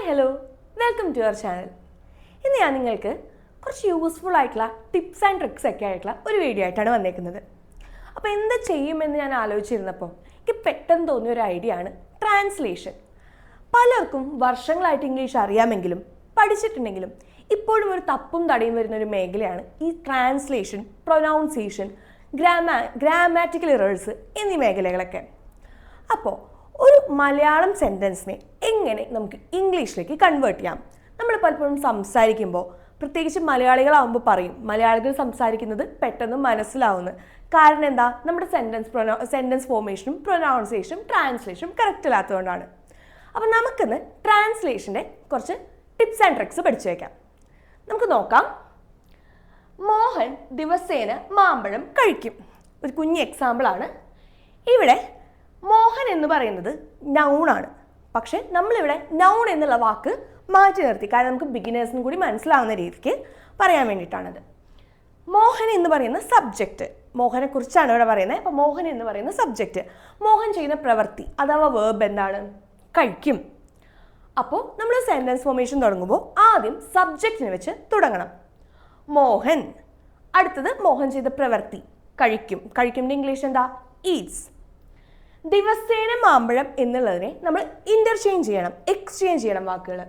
Hi hello welcome to our channel ഇന്ന് ഞാൻ നിങ്ങൾക്ക് കുറച്ച് യൂസ്ഫുൾ ആയിട്ടുള്ള ടിപ്സ് ആൻഡ് ട്രിക്സ് ഒക്കെ ആയിട്ടുള്ള ഒരു വീഡിയോ ആയിട്ടാണ് വന്നേക്കുന്നത്. അപ്പോൾ എന്ത് ചെയ്യുമെന്ന് ഞാൻ ആലോചിച്ചിരുന്നപ്പോൾ എനിക്ക് പെട്ടെന്ന് തോന്നിയ ഒരു ഐഡിയ ആണ് ട്രാൻസ്ലേഷൻ പലർക്കും വർഷങ്ങളായിട്ട് ഇംഗ്ലീഷ് അറിയാമെങ്കിലും പഠിച്ചിട്ടുണ്ടെങ്കിലും ഇപ്പോഴും ഒരു തപ്പും തടയും വരുന്ന ഒരു മേഖലയാണ് ഈ translation pronunciation grammar grammatical errors എന്നീ മേഖലകളൊക്കെ. അപ്പോൾ ഒരു മലയാളം സെന്റൻസിനെ എങ്ങനെ നമുക്ക് ഇംഗ്ലീഷിലേക്ക് കൺവേർട്ട് ചെയ്യാം? നമ്മൾ പലപ്പോഴും സംസാരിക്കുമ്പോൾ പ്രത്യേകിച്ച് മലയാളികളാവുമ്പോൾ പറയും മലയാളികൾ സംസാരിക്കുന്നത് പെട്ടെന്ന് മനസ്സിലാവുന്നു. കാരണം എന്താ? നമ്മുടെ സെന്റൻസ് പ്രൊനൗ സെന്റൻസ് ഫോർമേഷനും പ്രൊനൗൺസിയേഷനും ട്രാൻസ്ലേഷനും കറക്റ്റ് അല്ലാത്തതുകൊണ്ടാണ്. അപ്പോൾ നമുക്കിന്ന് ട്രാൻസ്ലേഷന്റെ കുറച്ച് ടിപ്സ് ആൻഡ് ട്രിക്സ് പഠിച്ചു വയ്ക്കാം നമുക്ക് നോക്കാം. മോഹൻ ദിവസേന മാമ്പഴം കഴിക്കും. ഒരു കുഞ്ഞ് എക്സാമ്പിളാണ് ഇവിടെ മോഹൻ എന്ന് പറയുന്നത് നൗണാണ് പക്ഷെ നമ്മളിവിടെ നൗൺ എന്നുള്ള വാക്ക് മാറ്റി നിർത്തി. കാരണം നമുക്ക് ബിഗിനേഴ്സിനും കൂടി മനസ്സിലാവുന്ന രീതിക്ക് പറയാൻ വേണ്ടിയിട്ടാണത്. മോഹൻ എന്ന് പറയുന്ന സബ്ജക്റ്റ് മോഹനെ കുറിച്ചാണ് ഇവിടെ പറയുന്നത്. അപ്പോൾ മോഹൻ എന്ന് പറയുന്ന സബ്ജക്റ്റ് മോഹൻ ചെയ്യുന്ന പ്രവൃത്തി അഥവാ വേർബ് എന്താണ്? കഴിക്കും. അപ്പോൾ നമ്മൾ സെന്റൻസ് ഫോർമേഷൻ തുടങ്ങുമ്പോൾ ആദ്യം സബ്ജക്റ്റിനെ വെച്ച് തുടങ്ങണം. മോഹൻ. അടുത്തത് മോഹൻ ചെയ്ത പ്രവൃത്തി കഴിക്കും. കഴിക്കുമ്പോൾ ഇംഗ്ലീഷ് എന്താ? ഈറ്റ്സ് ദിവസേന മാമ്പഴം എന്നുള്ളതിനെ നമ്മൾ ഇന്റർചേഞ്ച് ചെയ്യണം എക്സ്ചേഞ്ച് ചെയ്യണം വാക്കുകൾ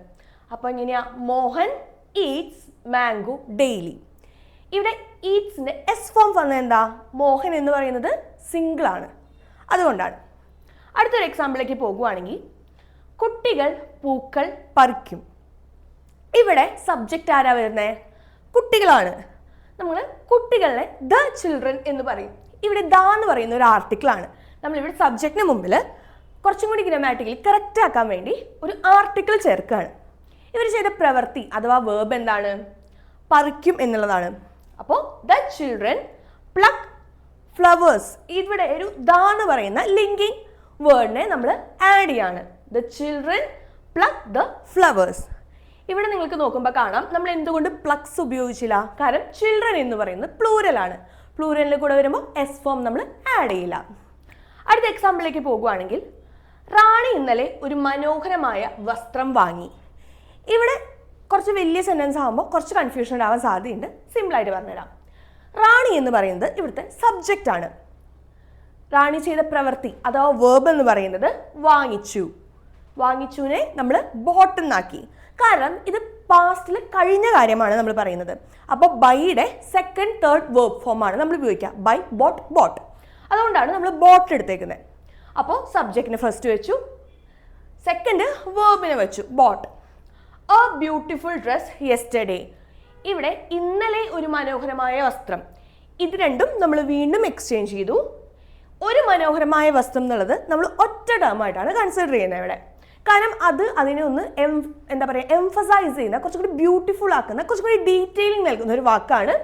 അപ്പോൾ എങ്ങനെയാ? മോഹൻ ഈറ്റ്സ് മാംഗോ ഡെയിലി ഇവിടെ ഈറ്റ്സിന്റെ എസ് ഫോം വന്നത് എന്താ? മോഹൻ എന്ന് പറയുന്നത് സിംഗിൾ ആണ്. അതുകൊണ്ടാണ്. അടുത്തൊരു എക്സാമ്പിളിലേക്ക് പോകുവാണെങ്കിൽ കുട്ടികൾ പൂക്കൾ പറിക്കും. ഇവിടെ സബ്ജക്റ്റ് ആരാ വരുന്നത് കുട്ടികളാണ്. നമ്മൾ കുട്ടികളെ ദ ചിൽഡ്രൻ എന്ന് പറയും. ഇവിടെ ദ എന്ന് പറയുന്ന ഒരു ആർട്ടിക്കിളാണ് നമ്മളിവിടെ സബ്ജക്റ്റിന് മുമ്പിൽ കുറച്ചും കൂടി ഗ്രമാറ്റിക്കലി കറക്റ്റ് ആക്കാൻ വേണ്ടി ഒരു ആർട്ടിക്കിൾ ചേർക്കുകയാണ് ഇവർ ചെയ്ത പ്രവൃത്തി അഥവാ വേർബ് എന്താണ്? പറിക്കും എന്നുള്ളതാണ്. അപ്പോൾ ദ ചിൽഡ്രൻ പ്ലക്ക് ഫ്ലവേഴ്സ് ഇവിടെ ഒരു ദാന്ന് പറയുന്ന ലിങ്കിങ് വേർഡിനെ നമ്മൾ ആഡ് ചെയ്യാണ്. The children pluck the flowers ഇവിടെ നിങ്ങൾക്ക് നോക്കുമ്പോൾ കാണാം. നമ്മൾ എന്തുകൊണ്ട് പ്ലക്സ് ഉപയോഗിച്ചില്ല? കാരണം ചിൽഡ്രൻ എന്ന് പറയുന്നത് പ്ലൂരലാണ് പ്ലൂരലിൽ കൂടെ വരുമ്പോൾ എസ് ഫോം നമ്മൾ ആഡ് ചെയ്യില്ല. അടുത്ത എക്സാമ്പിളിലേക്ക് പോകുവാണെങ്കിൽ റാണി ഇന്നലെ ഒരു മനോഹരമായ വസ്ത്രം വാങ്ങി. ഇവിടെ കുറച്ച് വലിയ സെന്റൻസ് ആകുമ്പോൾ കുറച്ച് കൺഫ്യൂഷൻ ഉണ്ടാവാൻ സാധ്യതയുണ്ട്. സിമ്പിളായിട്ട് പറഞ്ഞുതരാം. റാണി എന്ന് പറയുന്നത് ഇവിടുത്തെ സബ്ജക്റ്റ് ആണ്. റാണി ചെയ്ത പ്രവൃത്തി അഥവാ വേർബ് എന്ന് പറയുന്നത് വാങ്ങിച്ചു. വാങ്ങിച്ചുവിനെ നമ്മൾ ബോട്ടെന്നാക്കി കാരണം ഇത് പാസ്റ്റിൽ കഴിഞ്ഞ കാര്യമാണ് നമ്മൾ പറയുന്നത്. അപ്പോൾ ബൈയുടെ സെക്കൻഡ് തേർഡ് വേർബ് ഫോമാണ് നമ്മൾ ഉപയോഗിക്കുക. ബൈ ബോട്ട് ബോട്ട് അതുകൊണ്ടാണ് നമ്മൾ ബോട്ട് എടുത്തേക്കുന്നത് അപ്പോൾ സബ്ജക്റ്റിന് ഫസ്റ്റ് വെച്ചു. സെക്കൻഡ് വേർബിനെ വെച്ചു bought a beautiful dress yesterday ഇവിടെ ഇന്നലെ ഒരു മനോഹരമായ വസ്ത്രം. ഇത് രണ്ടും നമ്മൾ വീണ്ടും എക്സ്ചേഞ്ച് ചെയ്തു. ഒരു മനോഹരമായ വസ്ത്രം എന്നുള്ളത് നമ്മൾ ഒറ്റ ടേമായിട്ടാണ് കൺസിഡർ ചെയ്യുന്നത് ഇവിടെ. കാരണം അത് അതിനെ ഒന്ന് എം എന്താ പറയുക എംഫസൈസ് ചെയ്യുന്ന കുറച്ചും കൂടി ബ്യൂട്ടിഫുൾ ആക്കുന്ന കുറച്ചുകൂടി ഡീറ്റെയിലിംഗ് നൽകുന്ന ഒരു വാക്കാണ്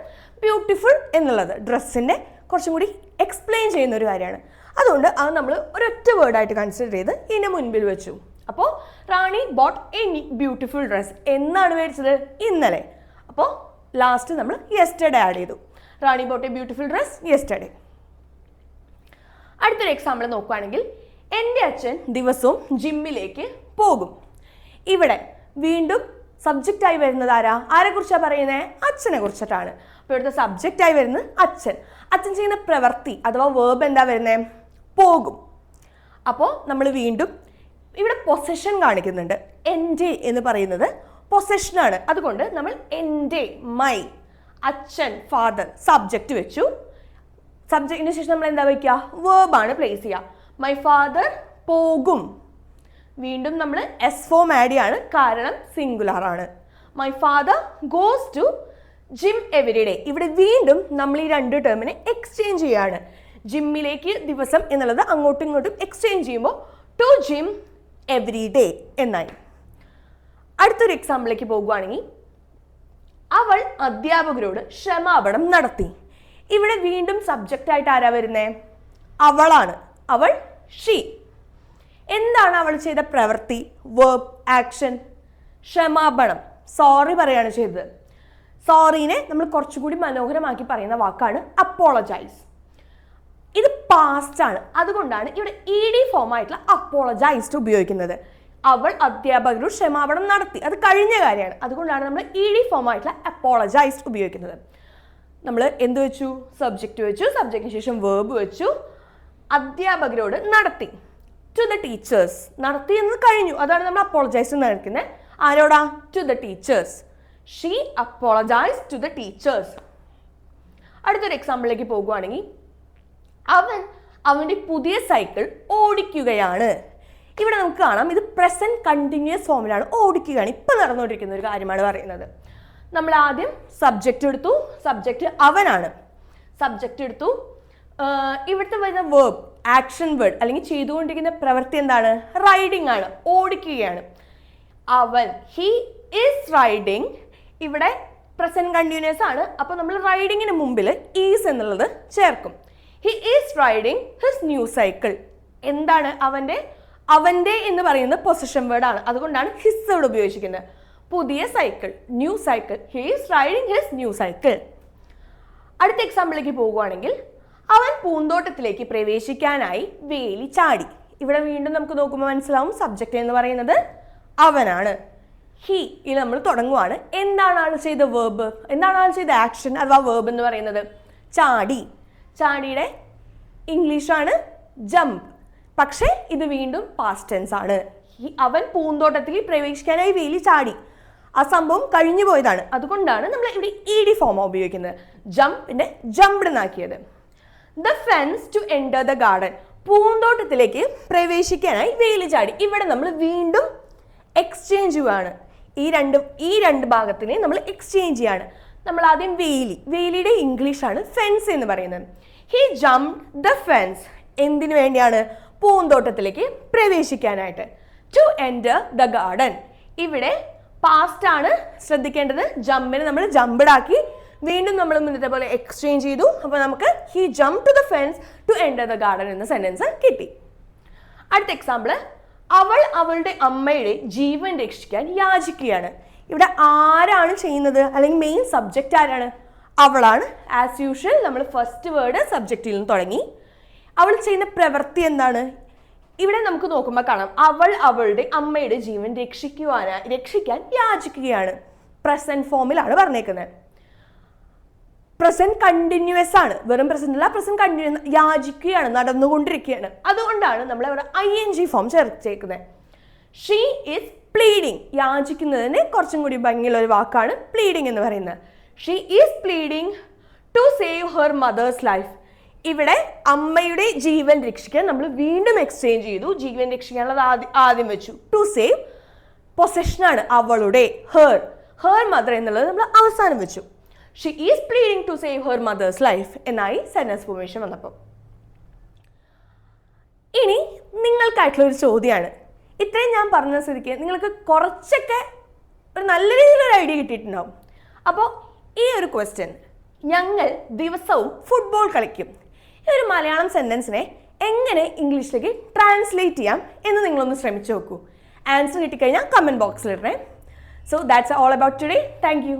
ബ്യൂട്ടിഫുൾ എന്നുള്ളത്. ഡ്രസ്സിന്റെ കുറച്ചും കൂടി എക്സ്പ്ലെയിൻ ചെയ്യുന്ന ഒരു കാര്യമാണ്. അതുകൊണ്ട് അത് നമ്മൾ ഒരൊറ്റ വേർഡായിട്ട് കൺസിഡർ ചെയ്ത് ഇതിന്റെ മുൻപിൽ വെച്ചു. അപ്പോൾ Rani bought a beautiful dress എന്നാണ് മേടിച്ചത്? ഇന്നലെ. അപ്പോൾ ലാസ്റ്റ് നമ്മൾ യെസ്റ്റർഡേ ആഡ് ചെയ്തു. Rani bought a beautiful dress yesterday അടുത്തൊരു എക്സാമ്പിൾ നോക്കുകയാണെങ്കിൽ എന്റെ അച്ഛൻ ദിവസവും ജിമ്മിലേക്ക് പോകും. ഇവിടെ വീണ്ടും സബ്ജക്റ്റായി വരുന്നത് ആരാ? ആരെ കുറിച്ചാണ് പറയുന്നത് അച്ഛനെ കുറിച്ചിട്ടാണ്. അപ്പോൾ ഇവിടുത്തെ സബ്ജക്റ്റായി വരുന്നത് അച്ഛൻ. അച്ഛൻ ചെയ്യുന്ന പ്രവൃത്തി അഥവാ വേർബ് എന്താ വരുന്നത് പോകും. അപ്പോൾ നമ്മൾ വീണ്ടും ഇവിടെ പൊസഷൻ കാണിക്കുന്നുണ്ട്. എന്റെ എന്ന് പറയുന്നത് പൊസഷനാണ് അതുകൊണ്ട് നമ്മൾ എന്റെ മൈ അച്ഛൻ ഫാദർ സബ്ജക്റ്റ് വെച്ചു. സബ്ജക്റ്റിന് ശേഷം നമ്മൾ എന്താ വയ്ക്കുക വേർബാണ് പ്ലേസ് ചെയ്യുക. മൈ ഫാദർ പോകും. വീണ്ടും നമ്മൾ എസ് ഫോം ആഡ് ചെയ്യാണ് കാരണം സിംഗുലാർ ആണ്. My father goes to gym every day ഇവിടെ വീണ്ടും നമ്മൾ ഈ രണ്ട് ടേമിനെ എക്സ്ചേഞ്ച് ചെയ്യാണ്. ജിമ്മിലേക്ക് ദിവസം എന്നുള്ളത് അങ്ങോട്ടും ഇങ്ങോട്ടും എക്സ്ചേഞ്ച് ചെയ്യുമ്പോൾ ടു ജിം എവറി ഡേ എന്നായി. അടുത്തൊരു എക്സാമ്പിളിലേക്ക് പോകുവാണെങ്കിൽ അവൾ അധ്യാപകരോട് ക്ഷമാപണം നടത്തി. ഇവിടെ വീണ്ടും സബ്ജക്റ്റ് ആയിട്ട് ആരാ വരുന്നേ? അവളാണ്. അവൾ ഷീ എന്താണ് അവൾ ചെയ്ത പ്രവൃത്തി? വേർബ് ആക്ഷൻ ക്ഷമാപണം. സോറി പറയാണ് ചെയ്തത്. സോറീനെ നമ്മൾ കുറച്ചുകൂടി മനോഹരമാക്കി പറയുന്ന വാക്കാണ് അപ്പോളജൈസ് ഇത് പാസ്റ്റ് ആണ്. അതുകൊണ്ടാണ് ഇവിടെ ഇ ഡി ഫോം ആയിട്ടുള്ള അപ്പോളജൈസ്ഡ് ഉപയോഗിക്കുന്നത്. അവൾ അധ്യാപകരോട് ക്ഷമാപണം നടത്തി. അത് കഴിഞ്ഞ കാര്യമാണ്. അതുകൊണ്ടാണ് നമ്മൾ ഇ ഡി ഫോം ആയിട്ടുള്ള അപ്പോളജൈസ്ഡ് ഉപയോഗിക്കുന്നത്. നമ്മൾ എന്ത് വെച്ചു? സബ്ജക്റ്റ് വെച്ചു. സബ്ജക്റ്റിന് ശേഷം വേർബ് വെച്ചു. അധ്യാപകരോട് നടത്തി. ടു ദ ടീച്ചേഴ്സ് നടത്തി എന്ന് കഴിഞ്ഞു. അതാണ് നമ്മൾ അപ്പോളജൈസ് എന്ന് നടക്കുന്നത് ആരോടാ? To the teachers she apologises to the teachers അടുത്തൊരു എക്സാമ്പിളിലേക്ക് പോകുവാണെങ്കിൽ അവൻ അവന്റെ പുതിയ സൈക്കിൾ ഓടിക്കുകയാണ്. ഇവിടെ നമുക്ക് കാണാം ഇത് പ്രസന്റ് കണ്ടിന്യൂസ് ഫോമിലാണ് ഓടിക്കുകയാണ്. ഇപ്പം നടന്നുകൊണ്ടിരിക്കുന്ന ഒരു കാര്യമാണ് പറയുന്നത്. നമ്മൾ ആദ്യം സബ്ജക്റ്റ് എടുത്തു. സബ്ജക്റ്റ് അവനാണ്. സബ്ജക്റ്റ് എടുത്തു. ഇവിടുത്തെ വരുന്ന വേർബ് ആക്ഷൻ വേർഡ് അല്ലെങ്കിൽ ചെയ്തുകൊണ്ടിരിക്കുന്ന പ്രവൃത്തി എന്താണ്? റൈഡിംഗ് ആണ് ഓടിക്കുകയാണ്. അവൻ ഹി ഈസ് റൈഡിങ് ഇവിടെ പ്രസന്റ് കണ്ടിന്യൂസ് ആണ്. അപ്പോൾ നമ്മൾ റൈഡിങ്ങിന് മുമ്പിൽ ഈസ് എന്നുള്ളത് ചേർക്കും. He is riding his new cycle എന്താണ് അവന്റെ? അവന്റെ എന്ന് പറയുന്ന പൊസിഷൻ വേർഡ് ആണ്. അതുകൊണ്ടാണ് ഹിസ് ഇവിടെ ഉപയോഗിച്ചിരിക്കുന്നത്. പുതിയ cycle new cycle he is riding his new cycle അടുത്ത എക്സാമ്പിളിലേക്ക് പോകുവാണെങ്കിൽ അവൻ പൂന്തോട്ടത്തിലേക്ക് പ്രവേശിക്കാനായി വേലി ചാടി. ഇവിടെ വീണ്ടും നമുക്ക് നോക്കുമ്പോൾ മനസ്സിലാവും സബ്ജക്റ്റ് എന്ന് പറയുന്നത് അവനാണ്. ഹി ഇത് നമ്മൾ തുടങ്ങുവാണ്. എന്താണ് ആൾ ചെയ്ത വേർബ് എന്താണ് ആൾ ചെയ്ത ആക്ഷൻ അഥവാ വേർബ് എന്ന് പറയുന്നത്? ചാടി. ചാടിയുടെ ഇംഗ്ലീഷാണ് ജമ്പ് പക്ഷേ ഇത് വീണ്ടും പാസ്റ്റ് ടെൻസ് ആണ്. അവൻ പൂന്തോട്ടത്തിൽ പ്രവേശിക്കാനായി വേലി ചാടി. ആ സംഭവം കഴിഞ്ഞു പോയതാണ് അതുകൊണ്ടാണ് നമ്മൾ ഇവിടെ ഇ ഡി ഫോമാണ് ഉപയോഗിക്കുന്നത്. ജംപിന്റെ jumped എന്നാക്കിയത് the fence to enter the garden പൂന്തോട്ടത്തിലേക്ക് പ്രവേശിക്കാനായി വേലി ചാടി. ഇവിടെ നമ്മൾ വീണ്ടും എക്സ്ചേഞ്ച് ആണ് ഈ രണ്ടും ഈ രണ്ട് ഭാഗത്തിനെ നമ്മൾ എക്സ്ചേഞ്ച് ചെയ്യാണ്. നമ്മൾ ആദ്യം വേലി. വേലിയുടെ ഇംഗ്ലീഷാണ് ഫെൻസ് എന്ന് പറയുന്നത്. ഹി ജംപ് ദ ഫെൻസ് എന്തിനു വേണ്ടിയാണ് പൂന്തോട്ടത്തിലേക്ക് പ്രവേശിക്കാനായിട്ട്? ടു എന്റർ ദ ഗാർഡൻ ഇവിടെ പാസ്റ്റ് ആണ് ശ്രദ്ധിക്കേണ്ടത്. ജമ്പിനെ നമ്മൾ ജമ്പഡ് ആക്കി വീണ്ടും നമ്മൾ മുന്നത്തെ പോലെ എക്സ്ചേഞ്ച് ചെയ്തു. അപ്പോൾ നമുക്ക് he jump to the fence to enter the garden എന്ന സെന്റൻസ് കിട്ടി. അടുത്ത എക്സാമ്പിൾ അവൾ അവളുടെ അമ്മയുടെ ജീവൻ രക്ഷിക്കാൻ യാചിക്കുകയാണ്. ഇവിടെ ആരാണ് ചെയ്യുന്നത്? അല്ലെങ്കിൽ മെയിൻ സബ്ജക്റ്റ് ആരാണ്? അവളാണ്. ആസ് യൂഷ്വൽ നമ്മൾ ഫസ്റ്റ് വേർഡ് സബ്ജക്റ്റിൽ നിന്ന് തുടങ്ങി. അവൾ ചെയ്യുന്ന പ്രവൃത്തി എന്താണ്? ഇവിടെ നമുക്ക് നോക്കുമ്പോൾ കാണാം. അവൾ അവളുടെ അമ്മയുടെ ജീവൻ രക്ഷിക്കുവാനാ രക്ഷിക്കാൻ യാചിക്കുകയാണ്. പ്രസന്റ് ഫോമിലാണ് പറഞ്ഞേക്കുന്നത്. പ്രസന്റ് കണ്ടിന്യൂസ് ആണ്. വെറും പ്രസന്റ് അല്ല പ്രസന്റ് കണ്ടിന്യൂ യാചിക്കുകയാണ് നടന്നുകൊണ്ടിരിക്കുകയാണ്. അതുകൊണ്ടാണ് നമ്മൾ അവിടെ ഐ എൻ ജി ഫോം ചേർത്തേക്കുന്നത്. ഷീ ഈസ് പ്ലീഡിങ് യാചിക്കുന്നതിന് കുറച്ചും കൂടി ഭംഗിയുള്ള ഒരു വാക്കാണ് പ്ലീഡിങ് എന്ന് പറയുന്നത്. She is pleading to save her mother's life ഇവിടെ അമ്മയുടെ ജീവൻ രക്ഷിക്കാൻ നമ്മൾ വീണ്ടും എക്സ്ചേഞ്ച് ചെയ്തു. ജീവൻ രക്ഷിക്കാനുള്ളത് ആദ്യം ആദ്യം വെച്ചു. ടു സേവ് പൊസഷനാണ് അവളുടെ ഹേർ ഹേർ മദർ എന്നുള്ളത് നമ്മൾ അവസാനം വെച്ചു. She is pleading to save her mother's life എന്നായി സെന്റൻസ് ഫോർമേഷൻ വന്നപ്പോൾ ഇനി നിങ്ങൾക്കായിട്ടുള്ള ഒരു ചോദ്യമാണ് ഇത്രയും ഞാൻ പറഞ്ഞ സ്ഥിതിക്ക് നിങ്ങൾക്ക് കുറച്ചൊക്കെ ഒരു നല്ല രീതിയിലൊരു ഐഡിയ കിട്ടിയിട്ടുണ്ടാവും. അപ്പോൾ ഈ ഒരു ക്വസ്റ്റ്യൻ ഞങ്ങൾ ദിവസവും ഫുട്ബോൾ കളിക്കും. ഈ ഒരു മലയാളം സെന്റൻസിനെ എങ്ങനെ ഇംഗ്ലീഷിലേക്ക് ട്രാൻസ്ലേറ്റ് ചെയ്യാം എന്ന് നിങ്ങളൊന്ന് ശ്രമിച്ചു നോക്കൂ. ആൻസർ കിട്ടിക്കഴിഞ്ഞാൽ comment ബോക്സിലിടണേ so that's all about today thank you